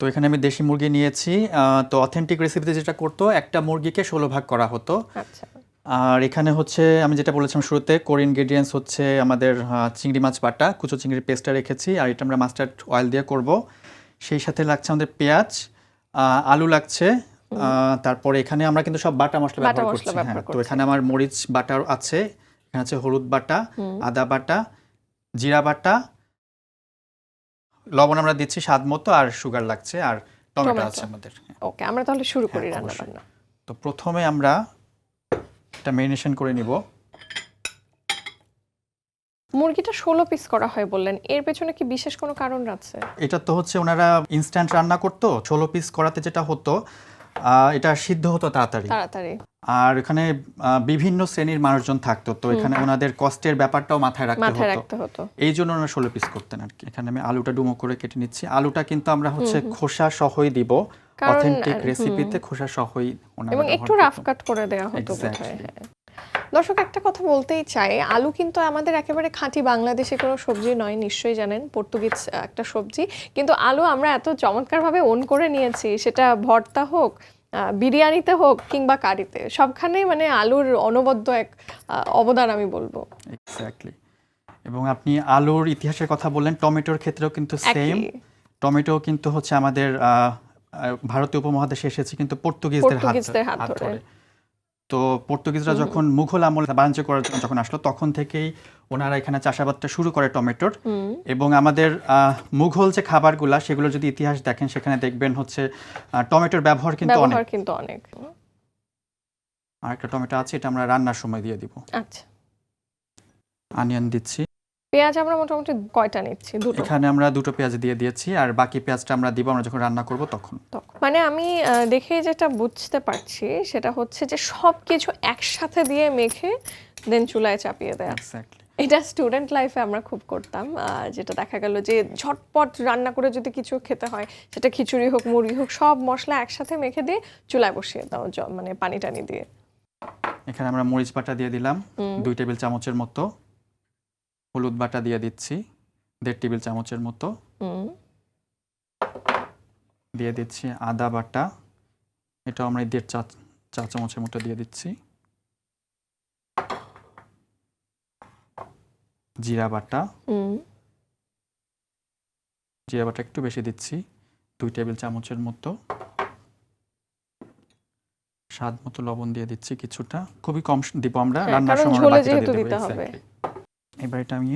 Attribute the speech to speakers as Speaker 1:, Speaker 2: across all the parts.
Speaker 1: তো এখানে আমি দেশি মুরগি নিয়েছি তো অথেন্টিক রেসিপিতে যেটা করতো একটা মুরগিকে ষোলো ভাগ করা হতো।
Speaker 2: আচ্ছা।
Speaker 1: আর এখানে হচ্ছে আমি যেটা বলেছিলাম শুরুতে কোর ইনগ্রেডিয়েন্টস হচ্ছে আমাদের চিংড়ি মাছ বাটা কুচো চিংড়ির পেস্টটা রেখেছি আর এটা আমরা মাস্টার্ড অয়েল দিয়ে করব। সেই সাথে লাগছে আমাদের পেঁয়াজ আলু লাগছে তারপরে এখানে আমরা কিন্তু সব বাটা মশলা ব্যবহার করছি হ্যাঁ। তো এখানে আমার মরিচ বাটা আছে এখানে আছে হলুদ বাটা আদা বাটা জিরা বাটা লবণ আমরা দিচ্ছি স্বাদ মতো আর সুগার লাগছে আর টমেটো। আছে আমাদের।
Speaker 2: ওকে আমরা তাহলে শুরু করি
Speaker 1: হ্যাঁ,
Speaker 2: রান্না বান্না।
Speaker 1: তো প্রথমে আমরা এটা মেরিনেশন করে নিব।
Speaker 2: মুরগিটা ষোলো পিস করা হয় বললেন এর পেছনে কি বিশেষ কোনো কারণ আছে?
Speaker 1: এটা তো হচ্ছে ওনারা ইনস্ট্যান্ট রান্না করতো ষোলো পিস করাতে যেটা হতো এটা সিদ্ধ হতো তাড়াতাড়ি।
Speaker 2: তাড়াতাড়ি।
Speaker 1: আর এখানে বিভিন্ন শ্রেণির মানুষজন থাকতো। তো এখানে ওনাদের কষ্টের ব্যাপারটাও মাথায় রাখতে হতো। এই জন্য ওনারা ষোলো পিস করতেন আর কি এখানে আমি আলুটা ডুমো করে কেটে নিচ্ছি। আলুটা কিন্তু আমরা হচ্ছে খোসা সহই দিব। অথেন্টিক রেসিপিতে খোসা সহই ওনারা
Speaker 2: এবং একটু রাফ কাট করে দেওয়া হতো বোধহয় হ্যাঁ। দর্শক একটা কথা বলতেই চাই। আলু কিন্তু আমাদের একেবারে খাঁটি বাংলাদেশি কোনো সবজি নয় নিশ্চয়ই জানেন। পর্তুগিজ একটা সবজি। কিন্তু আলু আমরা এত চমৎকারভাবে ওন করে নিয়েছি সেটা ভর্তা হোক বিরিয়ানিতে হোক কিংবা কারিতে সবখানেই মানে আলুর অনবদ্য এক অবদান আমি বলব।
Speaker 1: এক্স্যাক্টলি এবং আপনি আলুর ইতিহাসের কথা বললেন টমেটোর ক্ষেত্রেও কিন্তু সেম টমেটো কিন্তু হচ্ছে আমাদের ভারতীয় উপমহাদেশে এসেছে কিন্তু পর্তুগিজদের হাত।
Speaker 2: ধরে।
Speaker 1: তো পর্তুগিজরা যখন মুঘল আমল বাণিজ্য করার জন্য যখন আসলো তখন থেকেই ওনারা এখানে চাষাবাদটা শুরু করে টমেটোর। এবং আমাদের আহ, মুঘল যে খাবারগুলা সেগুলো যদি ইতিহাস দেখেন সেখানে দেখবেন হচ্ছে টমেটোর ব্যবহার কিন্তু অনেক।
Speaker 2: ব্যবহার কিন্তু অনেক।
Speaker 1: আর একটা টমেটো আছে এটা আমরা রান্নার সময় দিয়ে দিব।
Speaker 2: আচ্ছা।
Speaker 1: আনিয়ন দিচ্ছি।
Speaker 2: পেঁয়াজ আমরা মোটামুটি কয়টা নিচ্ছি? দুটো।
Speaker 1: এখানে আমরা দুটো পেঁয়াজ দিয়ে দিয়েছি আর বাকি পেঁয়াজটা আমরা দিব আমরা যখন রান্না করব তখন।
Speaker 2: মানে আমি দেখে যেটা বুঝতে পারছি সেটা হচ্ছে যে সব কিছু একসাথে দিয়ে মেখে দেন চুলায় চাপিয়ে দেয়া।
Speaker 1: এক্স্যাক্টলি
Speaker 2: এটা স্টুডেন্ট লাইফে আমরা খুব করতাম যেটা দেখা গেল যে ঝটপট রান্না করে যদি কিছু খেতে হয় সেটা খিচুড়ি হোক মুরগি হোক সব মশলা একসাথে মেখে দিয়ে চুলায় বসিয়ে দাও মানে পানি টানি দিয়ে।
Speaker 1: এখানে আমরা মরিচ বাটা দিয়ে দিলাম দুই টেবিল চামচের মতো। হলুদ বাটা দিয়ে দিচ্ছি দেড় টেবিল চামচের মতো। দিয়ে দিচ্ছি আদা বাটা এটাও আমরা দেড় চা চা চামচের মতো দিয়ে দিচ্ছি। জিরা বাটা। জিরা বাটা একটু বেশি দিচ্ছি দুই টেবিল চামচের মতো। স্বাদ মতো লবণ দিয়ে দিচ্ছি কিছুটা। খুবই কম দিব আমরা
Speaker 2: হ্যাঁ,
Speaker 1: রান্নার সময় বাকিটা
Speaker 2: দিতে হবে।
Speaker 1: এবার এটা আমি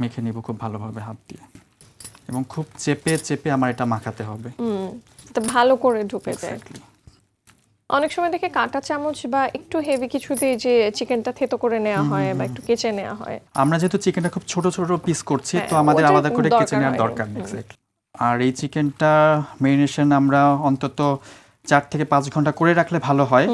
Speaker 1: মেখে নিব খুব ভালোভাবে হাত দিয়ে। এবং খুব চেপে চেপে আমার এটা মাখাতে হবে।
Speaker 2: ভালো করে ঢুকে যায়. অনেক সময় দেখে কাঁটা চামচ বা একটু হেভি কিছু দিয়ে যে চিকেনটা থেতো করে নেওয়া হয় বা একটু কেচে নেওয়া হয়।
Speaker 1: আমরা যেহেতু চিকেনটা খুব ছোট ছোট পিস করছি তো
Speaker 2: হ্যাঁ,
Speaker 1: আমাদের আলাদা করে কেচে নেওয়ার দরকার নেই আর এই চিকেনটা মেরিনেশন আমরা অন্তত চার থেকে পাঁচ ঘণ্টা করে রাখলে ভালো হয়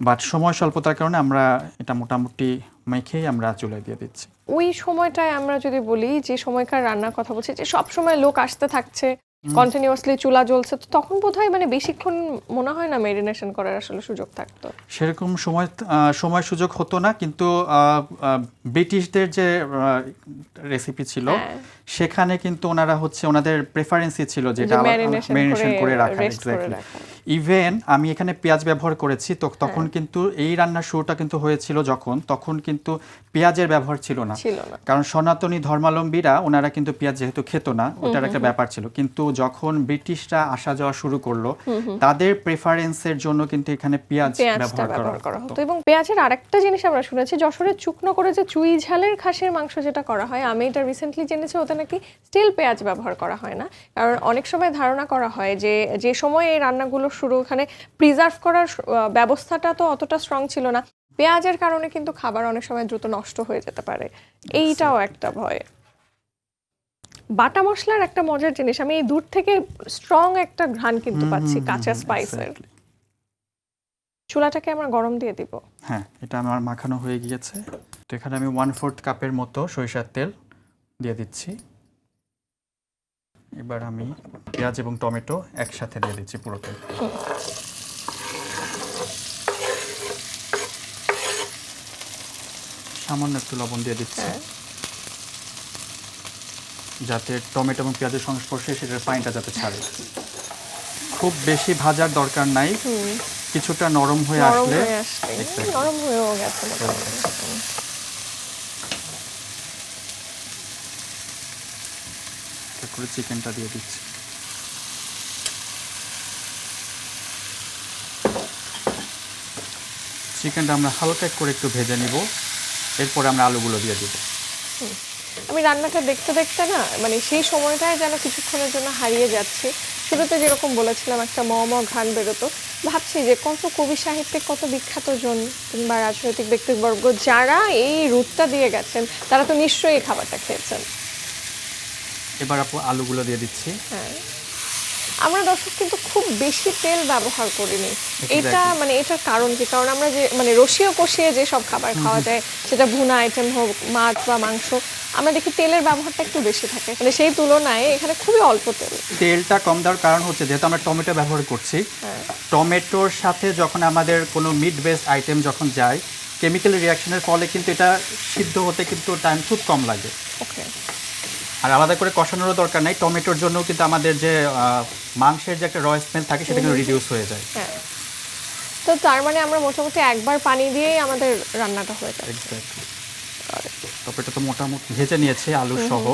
Speaker 1: বাট সময় স্বল্পতার কারণে আমরা এটা মোটামুটি মেখেই আমরা চুলায় দিয়ে দিচ্ছি।
Speaker 2: ওই সময়টায় আমরা যদি বলি যে সময়কার রান্নার কথা বলছি যে সব সময় লোক আসতে থাকছে কন্টিনিউয়াসলি চুলা জ্বলছে তো তখন বোধহয় মানে বেশিক্ষণ মনে হয় না মেরিনেশন করার আসলে সুযোগ থাকতো?
Speaker 1: সেরকম সময় সময় সুযোগ হতো না কিন্তু ব্রিটিশদের যে রেসিপি ছিল
Speaker 2: হ্যাঁ।
Speaker 1: সেখানে কিন্তু ওনারা হচ্ছে ওনাদের প্রেফারেন্সই ছিল যেটা মেরিনেশন
Speaker 2: করে
Speaker 1: করে রাখা। ইভেন আমি এখানে পেঁয়াজ ব্যবহার করেছি তো
Speaker 2: হ্যাঁ।
Speaker 1: তখন কিন্তু এই রান্নার শুরুটা কিন্তু হয়েছিল যখন তখন কিন্তু পেঁয়াজের ব্যবহার ছিল না। কারণ সনাতনী ধর্মাবলম্বীরা ওনারা কিন্তু পেঁয়াজ যেহেতু খেত না ওটার একটা ব্যাপার ছিল। কিন্তু যখন ব্রিটিশরা আসা যাওয়া শুরু করল তাদের প্রেফারেন্সের জন্য কিন্তু এখানে পেঁয়াজ ব্যবহার করা হতো।
Speaker 2: এবং পেঁয়াজের আরেকটা জিনিস আমরা শুনেছি যশোরে চুকনো করে যে চুই ঝালের খাসির মাংস যেটা করা হয় আমি এটা রিসেন্টলি জেনেছি ওতে নাকি স্টিল পেঁয়াজ ব্যবহার করা হয় না। কারণ অনেক সময় ধারণা করা হয় যে যে সময় এই রান্নাগুলো শুরু ওখানে প্রিজার্ভ করার ব্যবস্থাটা তো অতটা স্ট্রং ছিল না। পেঁয়াজের কারণে কিন্তু খাবার অনেক সময় দ্রুত নষ্ট হয়ে যেতে পারে। এইটাও একটা ভয়। বাটা মশলার একটা মজার জিনিস আমি এই দূর থেকে স্ট্রং একটা ঘ্রাণ কিন্তু পাচ্ছি কাঁচা স্পাইসের চুলাটাকে আমরা গরম দিয়ে দিব।
Speaker 1: হ্যাঁ এটা আমার মাখানো হয়ে গিয়েছে। তো এখানে আমি ওয়ান ফোর্থ কাপের মতো সরিষার তেল দিয়ে দিচ্ছি। এবার আমি পেঁয়াজ এবং টমেটো একসাথে দিয়ে দিচ্ছি পুরো তেল সামান্য একটু লবণ দিয়ে দিচ্ছি। যাতে টমেটো এবং পেঁয়াজের সংস্পর্শে সেটার পানিটা যাতে ছাড়ে। খুব বেশি ভাজার দরকার নাই। কিছুটা নরম হয়ে আসলে.
Speaker 2: নরম হয়েও গেছে মোটামুটি
Speaker 1: একটা করে চিকেনটা দিয়ে দিচ্ছি। চিকেনটা আমরা হালকা করে একটু ভেজে নিব। এরপরে আমরা আলুগুলো দিয়ে দিব।
Speaker 2: আমি রান্নাটা দেখতে দেখতে না মানে সেই সময়টায় যেন কিছুক্ষণের জন্য হারিয়ে যাচ্ছি। শুরুতে যেরকম বলেছিলাম, একটা ম ম ঘ্রাণ বেরোতো। ভাবছি যে কত কবি সাহিত্যিক কত বিখ্যাত জন কিংবা রাজনৈতিক ব্যক্তিবর্গ, যারা এই রুটটা দিয়ে গেছেন, তারা তো নিশ্চয়ই খাবারটা খেয়েছেন।
Speaker 1: এবার আপু আলুগুলো দিয়ে দিচ্ছি।
Speaker 2: হ্যাঁ। আমরা দর্শক কিন্তু খুব বেশি তেল ব্যবহার করিনি। এটা মানে এটার কারণ কি? কারণ আমরা যে মানে রসিয়ে কষিয়ে যে সব খাবার খাওয়া যায় সেটা ভুনা আইটেম হোক মাছ বা মাংস আমরা দেখি তেলের ব্যবহারটা একটু বেশি থাকে। মানে সেই তুলনায় এখানে খুবই অল্প তেল।
Speaker 1: তেলটা কম দেওয়ার কারণ হচ্ছে যেহেতু আমরা টমেটো ব্যবহার করছি
Speaker 2: হ্যাঁ।
Speaker 1: টমেটোর সাথে যখন আমাদের কোনো মিট বেসড আইটেম যখন যায় কেমিক্যাল রিয়াকশনের ফলে কিন্তু এটা সিদ্ধ হতে কিন্তু টাইম খুব কম লাগে।
Speaker 2: ওকে
Speaker 1: আর আলাদা করে কষানোরও দরকার নাই। টমেটোর জন্য কিন্তু আমাদের যে মাংসের যে একটা র স্মেল থাকে সেটা কিন্তু রিডিউস হয়ে যায়।
Speaker 2: হ্যাঁ। তো তার মানে আমরা মোটামুটি একবার পানি দিয়েই আমাদের রান্নাটা হয়ে যায়
Speaker 1: টমেটো তো মোটামুটি ভেজে নিয়েছে আলু সহ।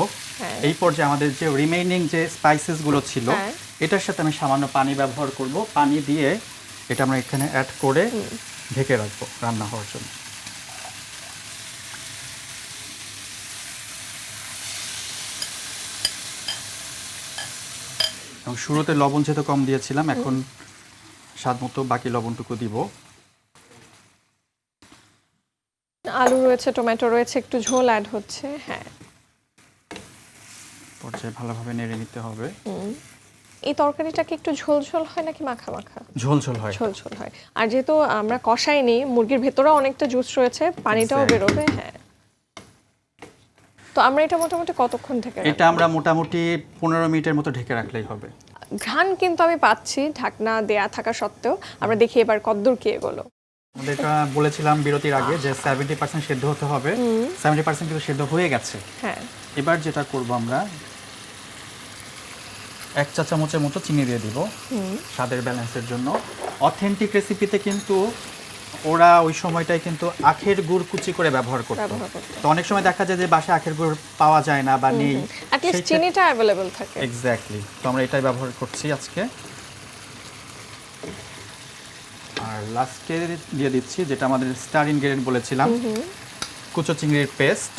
Speaker 2: হ্যাঁ।
Speaker 1: এই পর্যায়ে আমাদের যে রিমেইনিং যে স্পাইসেসগুলো ছিল
Speaker 2: হ্যাঁ।
Speaker 1: এটার সাথে আমি সামান্য পানি ব্যবহার করব। পানি দিয়ে এটা আমরা এখানে অ্যাড করে ঢেকে রাখব রান্না হওয়ার জন্য। এবং শুরুতে লবণ যেহেতু কম দিয়েছিলাম এখন স্বাদ মতো বাকি লবণটুকু দিব।
Speaker 2: আলু রয়েছে টমেটো রয়েছে একটু ঝোল অ্যাড হচ্ছে হ্যাঁ।
Speaker 1: পর্যায়ে ভালোভাবে নেড়ে নিতে হবে।
Speaker 2: এই তরকারিটা কি একটু ঝোল ঝোল হয় নাকি মাখা মাখা?
Speaker 1: ঝোল ঝোল হয়।
Speaker 2: ঝোল ঝোল হয়। আর যেহেতু আমরা কষাইনি মুরগির ভেতরেও অনেকটা জুস রয়েছে পানিটাও. বেরোবে হ্যাঁ। তো আমরা এটা মোটামুটি কতক্ষণ থেকে
Speaker 1: এটা আমরা মোটামুটি পনেরো মিনিটের মতো ঢেকে রাখলেই হবে।
Speaker 2: ঘ্রাণ কিন্তু আমি পাচ্ছি ঢাকনা দেয়া থাকা সত্ত্বেও। আমরা দেখি এবার কদ্দূর কি এগোলো।
Speaker 1: এটা বলেছিলাম বিরতির আগে যে সেভেন্টি পার্সেন্ট সেদ্ধ হতে হবে। সেভেন্টি পার্সেন্ট কিন্তু সেদ্ধ হয়ে গেছে।
Speaker 2: হ্যাঁ।
Speaker 1: এবার যেটা করব আমরা এক চা চামচের মতো চিনি দিয়ে দিব স্বাদের ব্যালেন্সের জন্য। অথেন্টিক রেসিপিতে কিন্তু ওরা ওই সময়টায় কিন্তু আখের গুড় কুচি করে ব্যবহার করতো। তো অনেক সময় দেখা যায় যে বাসায় আখের গুড় পাওয়া যায় না বা নেই।
Speaker 2: অ্যাটলিস্ট চিনিটা অ্যাভেলেবেল থাকে।
Speaker 1: এক্স্যাক্টলি তো আমরা এটাই ব্যবহার করছি আজকে। আর লাস্টে দিয়ে দিচ্ছি যেটা আমাদের স্টার ইনগ্রেডিয়েন্ট বলেছিলাম। কুচো চিংড়ির পেস্ট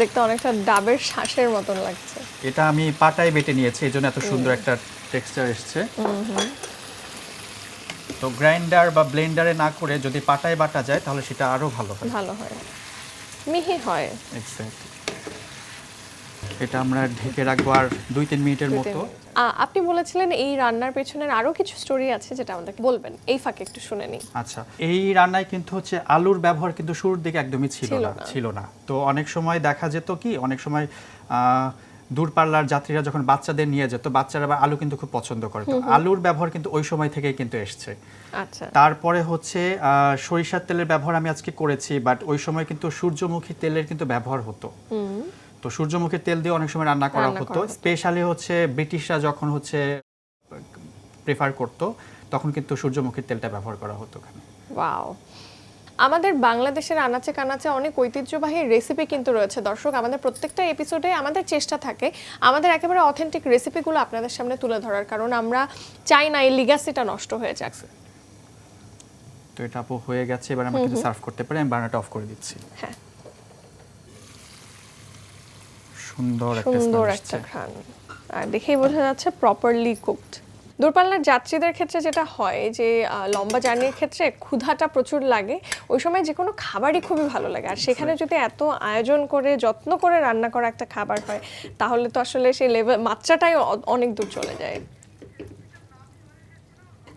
Speaker 2: দেখতে অনেকটা ডাবের শ্বাসের মতন লাগছে।
Speaker 1: এটা আমি পাটায় বেটে নিয়েছি এই জন্য এত সুন্দর একটা টেক্সচার এসছে। তো গ্রাইন্ডার বা ব্লেন্ডারে না করে যদি পাটায় বাটা যায় তাহলে সেটা আরও ভালো হয়।
Speaker 2: ভালো হয়। মিহি হয়।
Speaker 1: এক্স্যাক্টলি এটা আমরা ঢেকে রাখব আর দুই তিন মিনিটের মতো।
Speaker 2: আপনি বলেছিলেন এই রান্নার পেছনের আরও কিছু স্টোরি আছে যেটা আমাদেরকে বলবেন। এই ফাঁকে একটু শুনে নিই।
Speaker 1: আচ্ছা এই রান্নায় কিন্তু হচ্ছে আলুর ব্যবহার কিন্তু শুরুর দিকে একদমই ছিল না
Speaker 2: না।
Speaker 1: ছিল না। তো অনেক সময় দেখা যেত কি অনেক সময় আহ, দূরপাল্লার যাত্রীরা যখন বাচ্চাদের নিয়ে যেত বাচ্চারা আবার আলু কিন্তু খুব পছন্দ করে তো। আলুর ব্যবহার কিন্তু ওই সময় থেকেই কিন্তু এসছে।
Speaker 2: আচ্ছা।
Speaker 1: তারপরে হচ্ছে সরিষার তেলের ব্যবহার আমি আজকে করেছি বাট ওই সময় কিন্তু সূর্যমুখী তেলের কিন্তু ব্যবহার হতো। তো সূর্যমুখী তেল দিয়ে অনেক সময় রান্না করা হতো।
Speaker 2: করা হতো।
Speaker 1: স্পেশালি হচ্ছে ব্রিটিশরা যখন হচ্ছে প্রেফার করতো তখন কিন্তু সূর্যমুখীর তেলটা ব্যবহার করা হতো ওখানে।
Speaker 2: ওয়াও। আমাদের বাংলাদেশের আনাচে কানাচে অনেক ঐতিহ্যবাহী রেসিপি কিন্তু রয়েছে। দর্শক আমাদের প্রত্যেকটা এপিসোডে আমাদের চেষ্টা থাকে আমাদের একেবারে অথেন্টিক রেসিপিগুলো আপনাদের সামনে তুলে ধরার কারণ আমরা চাই না এই লিগাসিটা নষ্ট হয়ে যাক।
Speaker 1: তো এটা আপু হয়ে গেছে এবার আমরা কিন্তু সার্ভ করতে পারি। আমি বার্নারটা অফ করে দিচ্ছি।
Speaker 2: হ্যাঁ।
Speaker 1: সুন্দর একটা
Speaker 2: সুন্দর একটা
Speaker 1: আসছে।
Speaker 2: আর দেখেই বোঝা যাচ্ছে প্রপারলি কুকড দূরপাল্লার যাত্রীদের ক্ষেত্রে যেটা হয় যে লম্বা জার্নির ক্ষেত্রে ক্ষুধাটা প্রচুর লাগে। ওই সময় যে কোনো খাবারই খুবই ভালো লাগে। আর সেখানে যদি এত আয়োজন করে যত্ন করে রান্না করা একটা খাবার হয় তাহলে তো আসলে সেই লেভেল মাত্রাটাই অনেক দূর চলে যায়।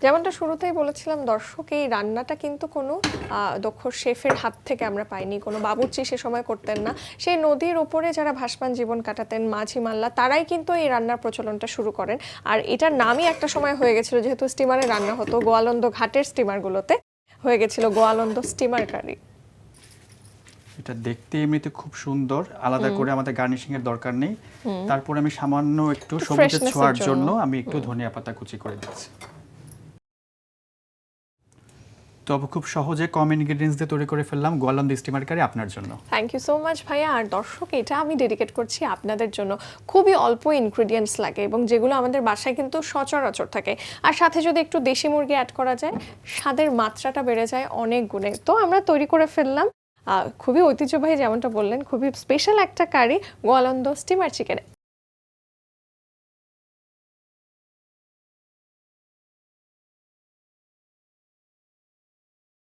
Speaker 2: যেমনটা শুরুতেই বলেছিলাম দর্শক এই রান্নাটা কিন্তু কোনো দক্ষ শেফের হাত থেকে আমরা পাইনি কোনো বাবুর্চি সে সময় করতেন না। সেই নদীর ওপরে যারা ভাসমান জীবন কাটাতেন মাঝি মাল্লা তারাই কিন্তু এই রান্নার প্রচলনটা শুরু করেন। আর এটার নামই একটা সময় হয়ে গেছিল যেহেতু স্টিমারে রান্না হতো গোয়ালন্দ ঘাটের স্টিমারগুলোতে হয়ে গেছিল গোয়ালন্দ স্টিমার কারি
Speaker 1: এটা দেখতে এমনিতে খুব সুন্দর আলাদা করে আমাদের গার্নিশিং এর দরকার নেই। তারপরে আমি সামান্য একটু সবুজের ছোঁয়ার।
Speaker 2: জন্য।
Speaker 1: আমি একটু ধনিয়া পাতা কুচি করে দিচ্ছি। তবে খুব সহজে কম ইনগ্রেডিয়েন্টস দিয়ে তৈরি করে ফেললাম। গোয়ালন্দ স্টিমার কারি আপনার জন্য।
Speaker 2: থ্যাংক ইউ সো মাচ ভাইয়া। আর দর্শক, এটা আমি ডেডিকেট করছি আপনাদের জন্য। খুবই অল্প ইনগ্রিডিয়েন্টস লাগে এবং যেগুলো আমাদের বাসায় কিন্তু সচরাচর থাকে। আর সাথে যদি একটু দেশি মুরগি অ্যাড করা যায়, স্বাদের মাত্রাটা বেড়ে যায় অনেক গুণে। তো আমরা তৈরি করে ফেললাম। খুবই ঐতিহ্যবাহী যেমনটা বললেন, খুবই স্পেশাল একটা কারি, গোয়ালন্দ স্টিমার চিকেন